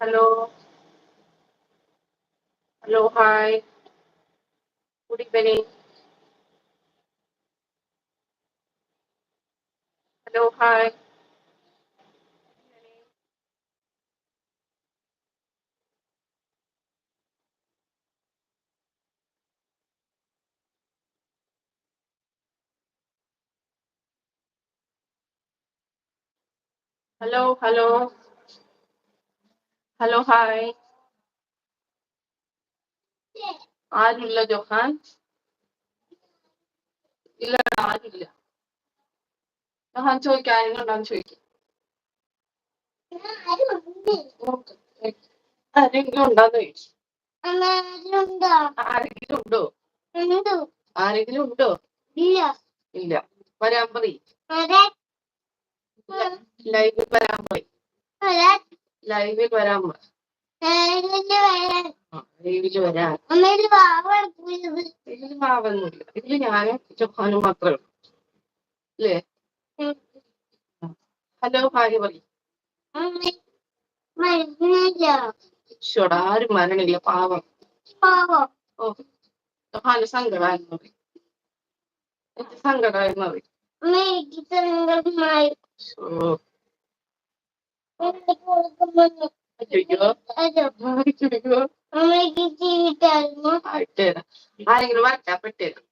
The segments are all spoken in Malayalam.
Hello. Hello, hi. Good evening. Hello, hi. Hello, hello. Hello hi ആരുമില്ല ജോഹാൻ. ഇല്ല ആരുമില്ല ജോഹാൻ ചോദിക്കാം ആരെങ്കിലും ഉണ്ടോന്ന് ചോദിക്കും. ആരെങ്കിലും ഉണ്ടോന്ന് ചോദിച്ചു ആരെങ്കിലും ഉണ്ടോ? ആരെങ്കിലും ഉണ്ടോ? ഇല്ല. വരാൻ പറയും. ലൈവിൽ വരാൻ പറയും. ലൈവിൽ വരാൻ ഇതിൽ ഞാനും ജോഹാനും മാത്രമേ ഉള്ളൂ. അല്ലേ ഹലോ ഭാര്യ പറയും. ആരും മരണില്ല പാവം. ഓ ജോഹാന് സങ്കടമായിരുന്നു പറയും എനിക്ക് പറയും ഓ. ആരെങ്കിലും വരച്ചാ പെട്ടേരാ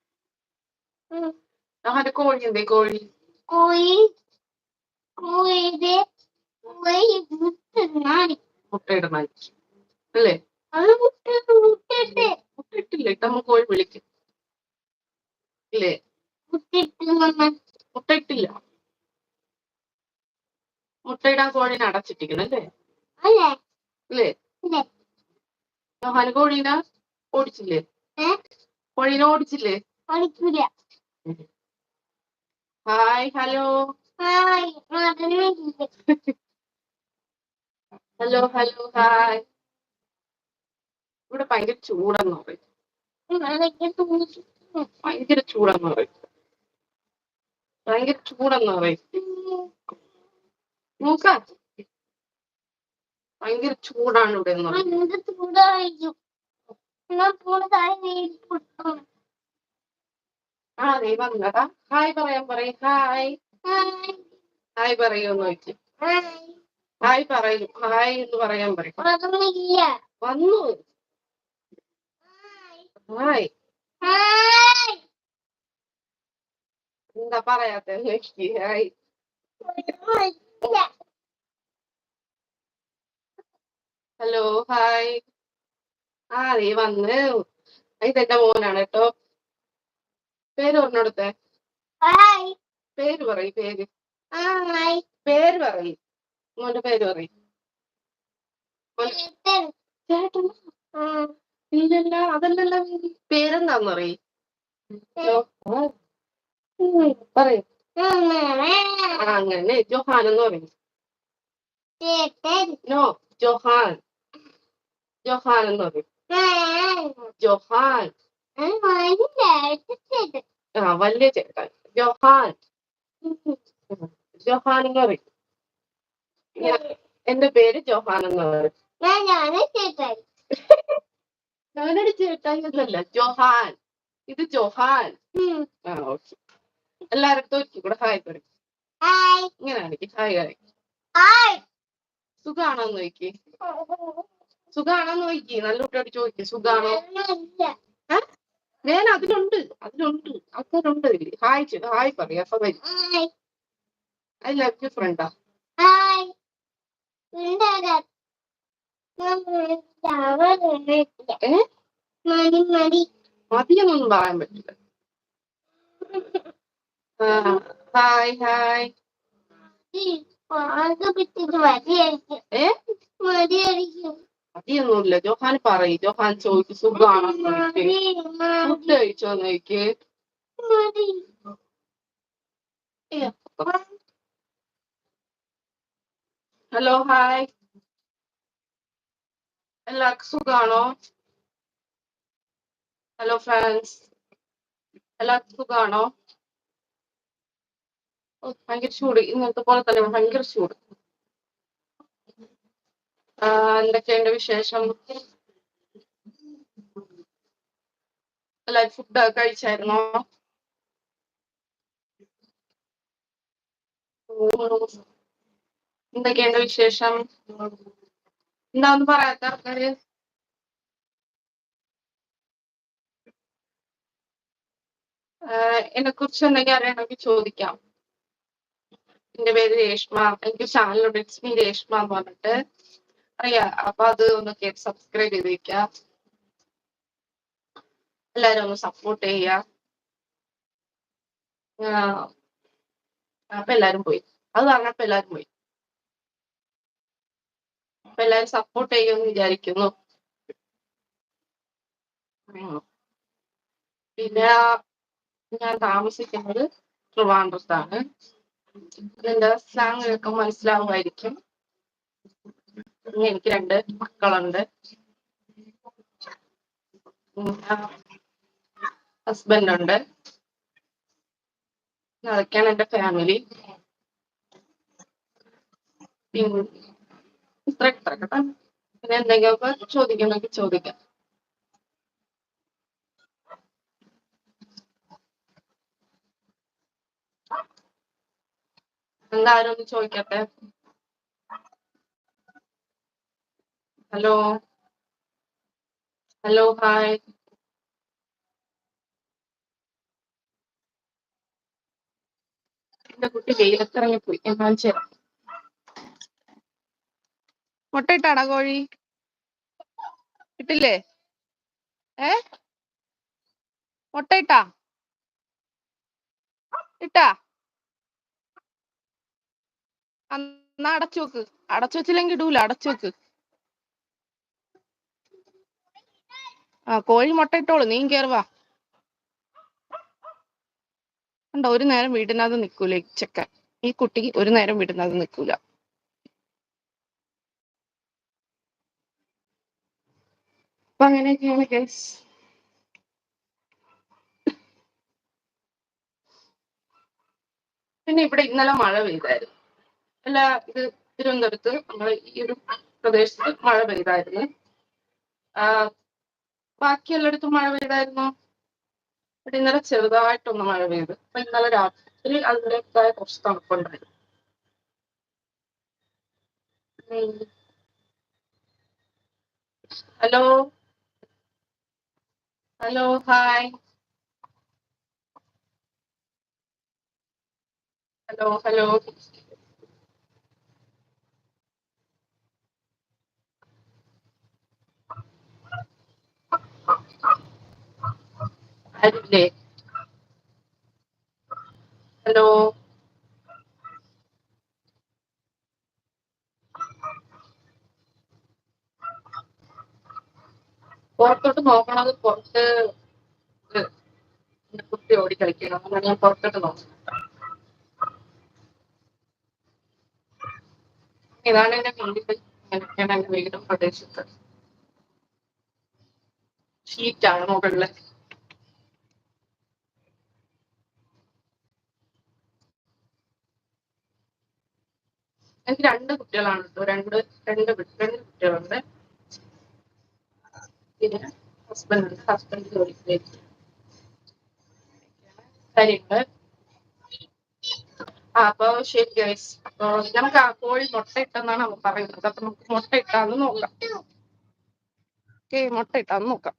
ജോഹാന്റെ കോഴി എന്തേ കോഴി കോഴി കോഴിയുടെ കോഴി മുട്ടയിടുന്ന അല്ലേ അത് മുട്ട മുട്ടിട്ട് മുട്ടയിട്ടില്ല ഇട്ടമ്മ കോഴി വിളിക്കും ഇല്ലേ നമ്മൾ മുട്ടയിട്ടില്ല മുട്ടയിടാൻ കോഴിനെ അടച്ചിട്ടിരിക്കണം അല്ലേ? അല്ലേ? കോഴീനെ? ഓടിച്ചില്ലേ? കോഴീനെ ഓടിച്ചില്ലേ? Hi hello. Hello hello hi. ഇവിടെ ഭയങ്കര ചൂടെന്ന് പറയും ഭയങ്കര ചൂടെന്ന് പറയും ഭയങ്കര ചൂടെന്ന് പറയും നോക്ക. ഭയങ്കര ചൂടാണ് ഇവിടെ പറയും ആ നീ വന്നടാ ഹായ് പറയാൻ പറയ. ഹായ് ഹായ് പറയൂന്ന് ചോദിക്കും. ഹായ് പറയൂ. പറയും ഹായ് എന്ന് പറയാൻ പറയും. വന്നു. ഹായ് എന്താ പറയാത്ത നോക്കി ഹായ് ഹലോ ഹായ്. ആ നീ വന്ന്. ഇതെന്റെ മോനാണ് കേട്ടോ. പേര് പറഞ്ഞോടുത്തെ. പേര് പറയ് പേര്. പേര് പറയ്. മോന്റെ പേര് പറയ്. ഇല്ലല്ല അതല്ലല്ല. പേര്. പേരെന്താന്ന് പറയോ. പറയും. അങ്ങനെ ജോഹാൻ എന്ന് പറയും നോ ജോഹാൻ ജോഹാൻ എന്ന് പറയും ജോഹാൻ ആ വലിയ ചേട്ടൻ ജോഹാൻ ജോഹാൻ എന്ന് പറയും എന്റെ പേര് ജോഹാൻ എന്ന് പറയും ഞാനൊരു ചേട്ടായി എന്നല്ല ജോഹാൻ ഇത് ജോഹാൻ. ആ ഓക്കെ. എല്ലാവരും ഒരിക്കൽ കൂടെ ഹായ് പറയും. ഇങ്ങനെ എനിക്ക് ഹായ് ഹായ് ഹായ്. സുഖാണോന്ന് നോക്കി സുഖാണോ നോക്കി നല്ല കുട്ടിയോട് ചോദിക്ക. സുഖാണോ. ഞാൻ അതിലുണ്ട്. അതിലുണ്ട്. ആൾക്കാരുണ്ട് അതിൽ ഹായ് ചെ- ഹായ് പറയും. അപ്പൊ വരും. ഐ ലവ് യു ഫ്രണ്ടാ. മതിയെന്നൊന്നും പറയാൻ പറ്റില്ല. Hi hi. മതിയൊന്നുമില്ല. ജോഹാൻ പറയും. ജോഹാൻ ചോദിക്കും. മതി. ഫുഡ് കഴിച്ചോന്ന് ചോദിക്ക്. മതി. Hello hi. എല്ലാവർക്കും സുഖാണോ? Hello friends. എല്ലാവർക്കും സുഖാണോ? ഭയങ്കര ചൂട്. ഇന്നത്തെ പോലെ തന്നെ ഭയങ്കര ചൂട്. എന്തൊക്കെയുണ്ട് വിശേഷം? എല്ലാരും ഫുഡ് കഴിച്ചായിരുന്നോ? എന്തൊക്കെയുണ്ട് വിശേഷം? എന്താന്ന് പറയാത്ത ആൾക്കാര്? എന്നെ കുറിച്ച് എന്തെങ്കിലും അറിയണമെങ്കിൽ ചോദിക്കാം. എന്റെ പേര് രേഷ്മ. എനിക്ക് ചാനലുണ്ട് ഇറ്റ്സ് മീ രേഷ്മ എന്ന് പറഞ്ഞിട്ട് അറിയാ. അപ്പൊ അത് ഒന്ന് കേട്ട് സബ്സ്ക്രൈബ് ചെയ്ത് വെക്കുക എല്ലാരും ഒന്ന് സപ്പോർട്ട് ചെയ്യുക അപ്പൊ എല്ലാരും പോയി. അത് പറഞ്ഞപ്പോ എല്ലാരും പോയി. അപ്പൊ എല്ലാരും സപ്പോർട്ട് ചെയ്യുമെന്ന് വിചാരിക്കുന്നു. പിന്നെ ഞാൻ താമസിക്കുന്നത് ട്രിവാൻഡ്രത്താണ്. എന്റെ സ്ലാങ് ഒക്കെ മനസ്സിലാവുമായിരിക്കും. പിന്നെ എനിക്ക് രണ്ട് മക്കളുണ്ട്. ഹസ്ബൻഡ് ഉണ്ട്. അതൊക്കെയാണ് എന്റെ ഫാമിലി പിന്നെ ഇത്ര ഇത്ര കേട്ടോ പിന്നെ എന്തെങ്കിലുമൊക്കെ ചോദിക്കണമെങ്കിൽ ചോദിക്കാം. എന്തായാലും ഒന്ന് ചോദിക്കട്ടെ? ഹലോ ഹലോ ഹായ് എന്റെ കുട്ടി വെയിലത്തിറങ്ങി പോയി ഞാൻ കാണിച്ചു മുട്ടിട്ടാടാ കോഴി? ഇട്ടില്ലേ? ഏ? മുട്ടയിട്ടാ ഇട്ടാ? എന്നാ അടച്ചു വെക്ക്. അടച്ചു വെച്ചില്ലെങ്കിൽ ഇടൂല. അടച്ചു വെക്ക്. ആ കോഴി മുട്ട ഇട്ടോളൂ. നീ കേറുവാ കണ്ടോ ഒരു നേരം വീടിനകത്ത് നിൽക്കൂല ചെക്കൻ. ഈ കുട്ടി ഒരു നേരം വീടിനകത്ത് അപ്പൊ അങ്ങനെയൊക്കെയാണ് കേസ് പിന്നെ ഇവിടെ ഇന്നലെ മഴ പെയ്തായിരുന്നു. അല്ല ഇത് തിരുവനന്തപുരത്ത് നമ്മൾ ഈ ഒരു പ്രദേശത്ത് മഴ പെയ്തായിരുന്നു. ബാക്കി എല്ലായിടത്തും മഴ പെയ്തായിരുന്നു? ഇവിടെ ഇന്നലെ ചെറുതായിട്ടൊന്ന് മഴ പെയ്തു. അപ്പൊ ഇന്നലെ രാത്രി അതിന്റെതായ കുറച്ച് തണുപ്പുണ്ടായിരുന്നു. Hello? Hello hi. Hello hello. ആരില്ലേ hello? പുറത്തോട്ട് നോക്കണത് പുറത്ത് കുട്ടി ഓടി കളിക്കണം. അങ്ങനെ ഞാൻ പുറത്തോട്ട് നോക്കണം ഇതാണ് എന്റെ വീട് ഇങ്ങനെയൊക്കെയാണ് എന്റെ വീടും പ്രദേശത്ത്. ഷീറ്റാണ് മുകളിൽ. എനിക്ക് രണ്ട് കുട്ടികളാണ് കേട്ടോ രണ്ട് രണ്ട് രണ്ട് കുട്ടികളുണ്ട്. പിന്നെ ഹസ്ബൻഡ് ഉണ്ട്. ഹസ്ബൻഡ് ജോലിക്ക് ആ അപ്പൊ ശരി ഗൈസ് അപ്പൊ നമുക്ക് ആ കോഴി മുട്ട ഇട്ടെന്നാണ് അവൻ പറയുന്നത്. അപ്പൊ നമുക്ക് മുട്ട ഇട്ടാന്ന് നോക്കാം. ഓക്കെ മുട്ട ഇട്ടാന്ന് നോക്കാം.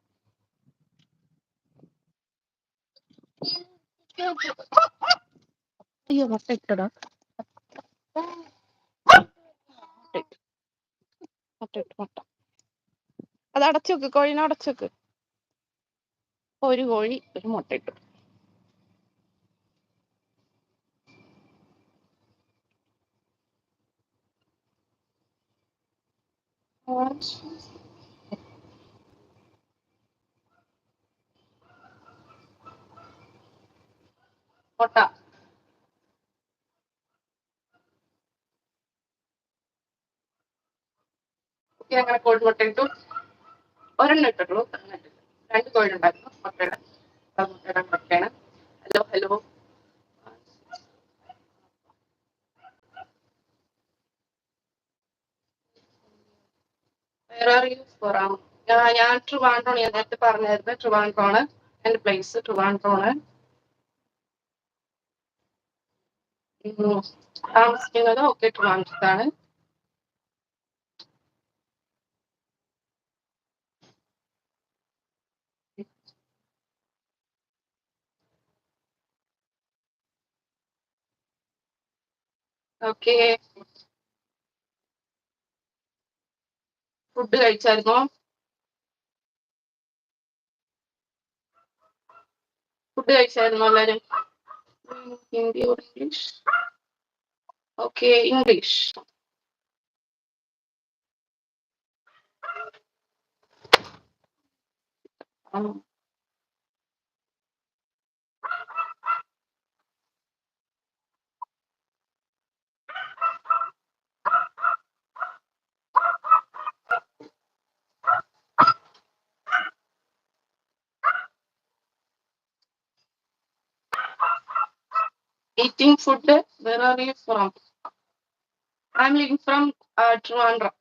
അയ്യോ മുട്ട ഇട്ടടാ മുട്ട ഇട്ടു മുട്ട ഇട്ടു മുട്ട അത് അടച്ചു വെക്ക് കോഴിനെ അടച്ചു വെക്ക് ഒരു കോഴി ഒരു മുട്ട ഇട്ടു. മുട്ട. ഓക്കെ അങ്ങനെ കോഴിമുട്ട ഇട്ടു ഒരെണ്ണം ഇട്ടിട്ടുള്ളൂ. ഇട്ടില്ല. രണ്ട് കോഴി ഉണ്ടായിരുന്നു. മുട്ടയുടെ. മുട്ടയുടെ മുട്ടയാണ്. ഹലോ ഹലോ വേറെ ആർ യു ഫ്രം ഞാൻ ട്രിവാൻഡ്രോണ് ഞാൻ നേരത്തെ പറഞ്ഞായിരുന്നു. ട്രിവാൻഡ്രോണ് എന്റെ പ്ലേസ് ട്രിവാൻഡ്രോണ്. താമസിക്കുന്നത്. ഓക്കെ ട്രിവാൻഡ്രത്താണ് ഓക്കെ. ഫുഡ് കഴിച്ചായിരുന്നോ? ഫുഡ് കഴിച്ചായിരുന്നോ എല്ലാരും? Hindi or English. Okay English. Eating food where are you from? I'm living from uh, trivandrum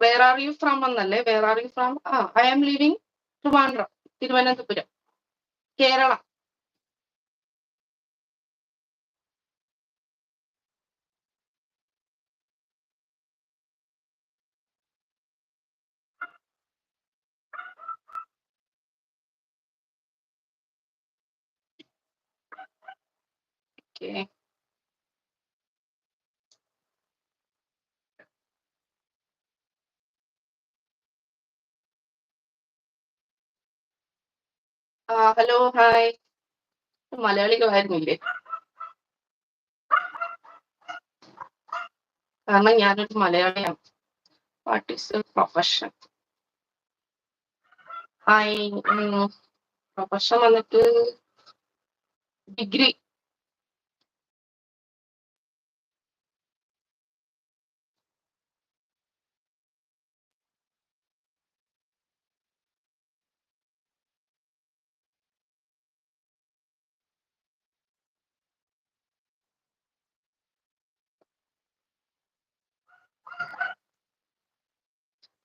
where are you from എന്നല്ലേ where are you from ആ i am living trivandrum Thiruvananthapuram Kerala okay hello hi. മലയാളികളായിരുന്നില്ലേ? കാരണം ഞാനൊരു മലയാളിയാണ്. What is profession hi profession വന്നിട്ട് ഡിഗ്രി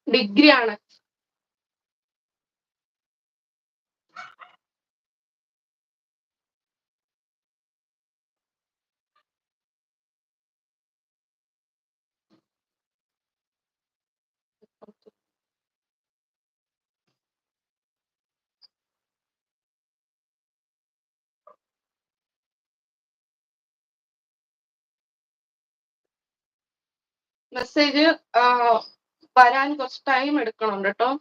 ഡിഗ്രി ആണ് മെസ്സേജ് വരാൻ കുറച്ച് ടൈം എടുക്കണുണ്ട് കേട്ടോ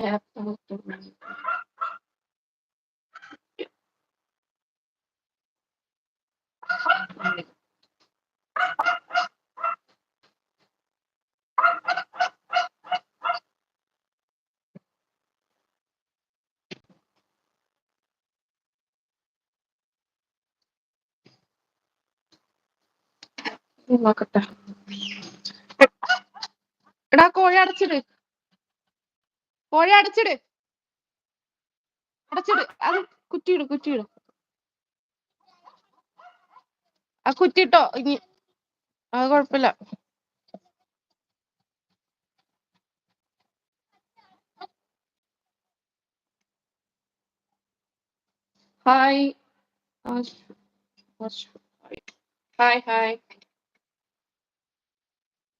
have something. നോക്കട്ടെ എടാ കോഴി അടച്ചിട്. കോഴി അടച്ചിട്. അടച്ചിട്. അത് കുറ്റിയിട് കുറ്റിയിട്. ആ കുറ്റിട്ടോ ഇനി. അത് കുഴപ്പമില്ല. ഹായ്. Hi hi.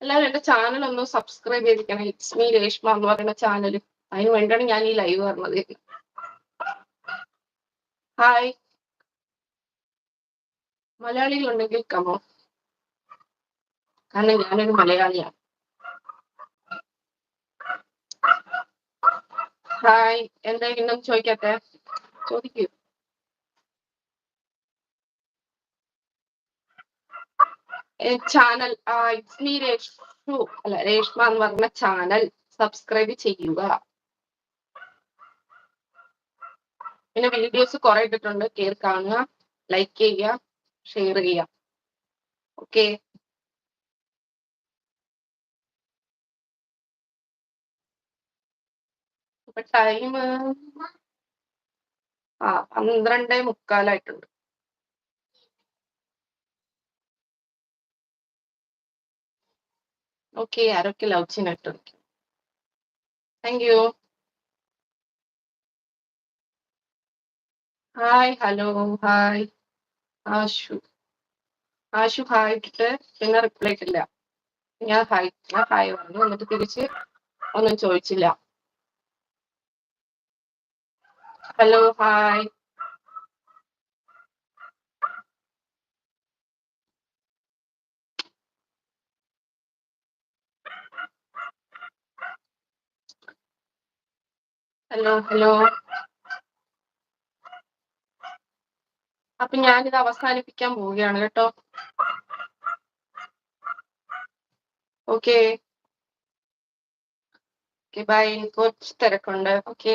എല്ലാവരും എന്റെ ചാനൽ ഒന്ന് സബ്സ്ക്രൈബ് ചെയ്തിരിക്കണം. ഇറ്റ്സ് മീ രേഷ്മ എന്ന് പറയുന്ന ചാനൽ അതിന് വേണ്ടിയാണ് ഞാൻ ഈ ലൈവ് പറഞ്ഞത് ഹായ് മലയാളികൾ ഉണ്ടെങ്കിൽ കമോ കാരണം ഞാനൊരു മലയാളിയാണ്. ഹായ് എന്താ ഇന്നും ചോദിക്കട്ടെ ചോദിക്കൂ. ചാനൽ ഇറ്റ്സ് മീ അല്ല രേഷ്മ എന്ന് പറഞ്ഞ ചാനൽ സബ്സ്ക്രൈബ് ചെയ്യുക. പിന്നെ വീഡിയോസ് കുറെ ഇട്ടിട്ടുണ്ട്. കയറി കാണുക ലൈക്ക് ചെയ്യുക ഷെയർ ചെയ്യുക. ഓക്കെ ഇപ്പൊ ടൈം ആ പന്ത്രണ്ടേ മുക്കാലായിട്ടുണ്ട്. ഓക്കെ ആരൊക്കെ love ചെയ്യുന്നിട്ട് thank you hi hello hi Ashu. Ashu hi ഇട്ടിട്ട് പിന്നെ റിപ്ലൈ ഇട്ടില്ല. ഞാൻ ഹായ് ഞാൻ ഹായ് പറഞ്ഞു. എന്നിട്ട് തിരിച്ച് ഒന്നും ചോദിച്ചില്ല. Hello hi hello hello. അപ്പൊ ഞാനിത് അവസാനിപ്പിക്കാൻ പോവുകയാണ് കേട്ടോ. ഓക്കെ ബൈ കുറച്ച് തിരക്കുണ്ട്. ഓക്കെ